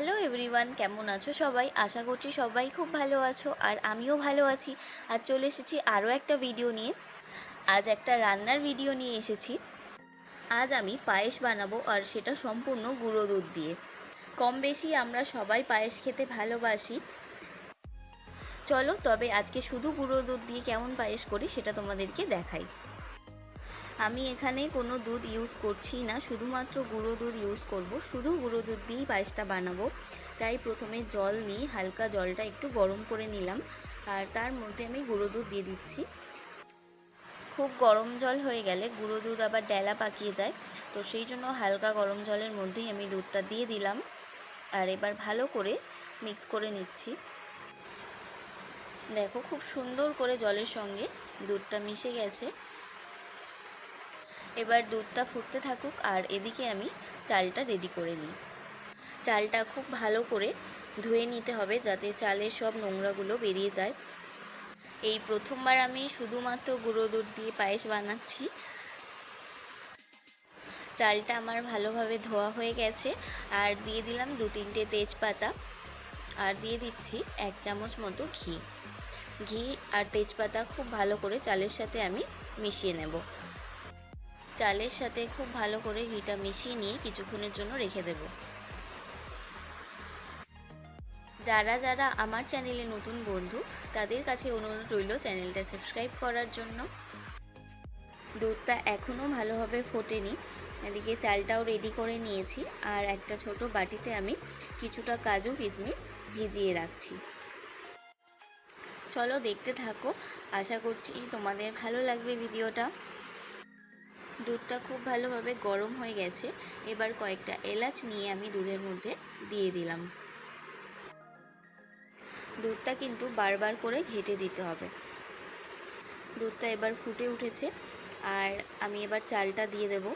Hello everyone কেমন আছো সবাই? আশা করছি সবাই খুব ভালো আছো আর আমিও ভালো আছি। আর চলে এসেছি আরও একটা ভিডিও নিয়ে। আজ একটা রান্নার ভিডিও নিয়ে এসেছি। আজ আমি পায়েস বানাবো আর সেটা সম্পূর্ণ গুঁড়ো দুধ দিয়ে। কম বেশি আমরা সবাই পায়েস খেতে ভালোবাসি। চলো তবে আজকে শুধু গুঁড়ো দুধ দিয়ে কেমন পায়েস করি সেটা তোমাদেরকে দেখাই। আমি এখানে কোনো দুধ ইউজ করছি না, শুধুমাত্র গুঁড়ো দুধ ইউজ করব। শুধু গুঁড়ো দুধ দিয়েই পায়েসটা বানাবো। তাই প্রথমে জল নিই হালকা জলটা একটু গরম করে নিলাম। আর তার মধ্যে আমি গুঁড়ো দুধ দিয়ে দিচ্ছি। খুব গরম জল হয়ে গেলে গুঁড়ো দুধ আবার ডেলা পাকিয়ে যায়। তো সেই জন্য হালকা গরম জলের মধ্যেই আমি দুধটা দিয়ে দিলাম। আর এবার ভালো করে মিক্স করে নিচ্ছি। দেখো খুব সুন্দর করে জলের সঙ্গে দুধটা মিশে গেছে। এবার দুধটা ফুটতে থাকুক আর এদিকে আমি চালটা রেডি করে নিই। চালটা খুব ভালো করে ধুয়ে নিতে হবে যাতে চালের সব নোংরাগুলো বেরিয়ে যায়। এই প্রথমবার আমি শুধুমাত্র গুঁড়ো দুধ দিয়ে পায়েস বানাচ্ছি। চালটা আমার ভালোভাবে ধোয়া হয়ে গেছে আর দিয়ে দিলাম দু তিনটে তেজপাতা আর দিয়ে দিচ্ছি এক চামচ মতো ঘি। ঘি আর তেজপাতা খুব ভালো করে চালের সাথে আমি মিশিয়ে নেব। চালের সাথে খুব ভালো করে ঘিটা মিশিয়ে নিয়ে কিছুক্ষণের জন্য রেখে দেব। যারা যারা আমার চ্যানেলে নতুন বন্ধু, তাদের কাছে অনুরোধ রইল চ্যানেলটা সাবস্ক্রাইব করার জন্য। দুধটা এখনও ভালোভাবে ফোটেনি, এদিকে চালটাও রেডি করে নিয়েছি, আর একটা ছোট বাটিতে আমি কিছুটা কাজু কিশমিশ ভিজিয়ে রাখছি। চলো দেখতে থাকো, আশা করছি তোমাদের ভালো লাগবে ভিডিওটা। দুধটা খুব ভালোভাবে গরম হয়ে গেছে। এবার কয়েকটা এলাচ নিয়ে আমি দুধের মধ্যে দিয়ে দিলাম। দুধটা কিন্তু বারবার করে ঘেটে দিতে হবে। দুধটা এবার ফুটে উঠেছে। আর আমি এবার চালটা দিয়ে দেব।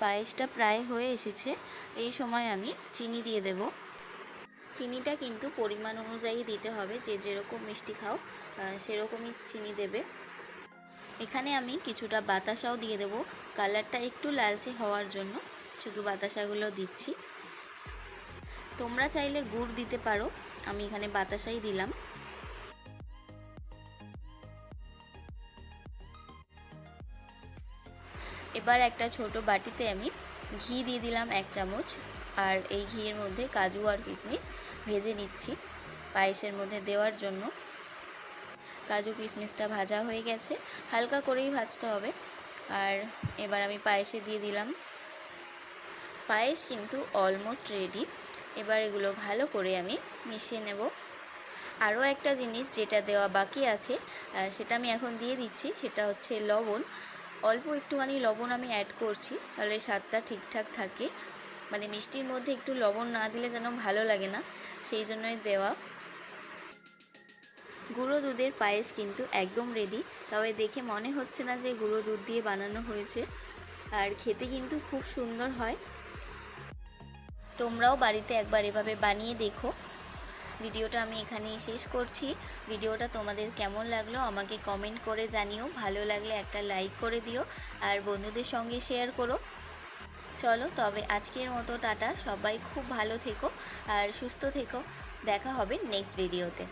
পায়েসটা প্রায় হয়ে এসেছে। এই সময় আমি চিনি দিয়ে দেব। চিনিটা কিন্তু পরিমাণ অনুযায়ী দিতে হবে। যে যেরকম মিষ্টি খাও সেরকমই চিনি দেবে। এখানে আমি কিছুটা বাতাসাও দিয়ে দেব। কালারটা একটু লালচে হওয়ার জন্য শুধু বাতাসাগুলো দিচ্ছি। তোমরা চাইলে গুড় দিতে পারো। আমি এখানে বাতাসাই দিলাম। এবার একটা ছোট বাটিতে আমি ঘি দিয়ে দিলাম এক চামচ, আর এই ঘিয়ের মধ্যে কাজু আর কিশমিশ ভেজে নিচ্ছি পায়েসের মধ্যে দেওয়ার জন্য। কাজু কিশমিশটা ভাজা হয়ে গেছে, হালকা করেই ভাজতে হবে। আর এবার আমি পায়েসে দিয়ে দিলাম। পায়েস কিন্তু অলমোস্ট রেডি এবার এগুলো ভালো করে আমি মিশিয়ে নেব। আরও একটা জিনিস যেটা দেওয়া বাকি আছে সেটা আমি এখন দিয়ে দিচ্ছি, সেটা হচ্ছে লবণ। অল্প একটুখানি লবণ আমি অ্যাড করছি, তাহলে স্বাদটা ঠিকঠাক থাকে। মানে মিষ্টির মধ্যে একটু লবণ না দিলে যেন ভালো লাগে না, সেই জন্যই দেওয়া। গুঁড়ো দুধের পায়েস কিন্তু একদম রেডি তবে দেখে মনে হচ্ছে না যে গুঁড়ো দুধ দিয়ে বানানো হয়েছে। আর খেতে কিন্তু খুব সুন্দর হয়। তোমরাও বাড়িতে একবার এভাবে বানিয়ে দেখো। ভিডিওটা আমি এখানেই শেষ করছি। ভিডিওটা তোমাদের কেমন লাগল আমাকে কমেন্ট করে জানিও। ভালো লাগলে একটা লাইক করে দিও আর বন্ধুদের সঙ্গে শেয়ার করো। চলো, তবে আজকের মতো টাটা। সবাই খুব ভালো থেকো আর সুস্থ থেকো। দেখা হবে নেক্সট ভিডিওতে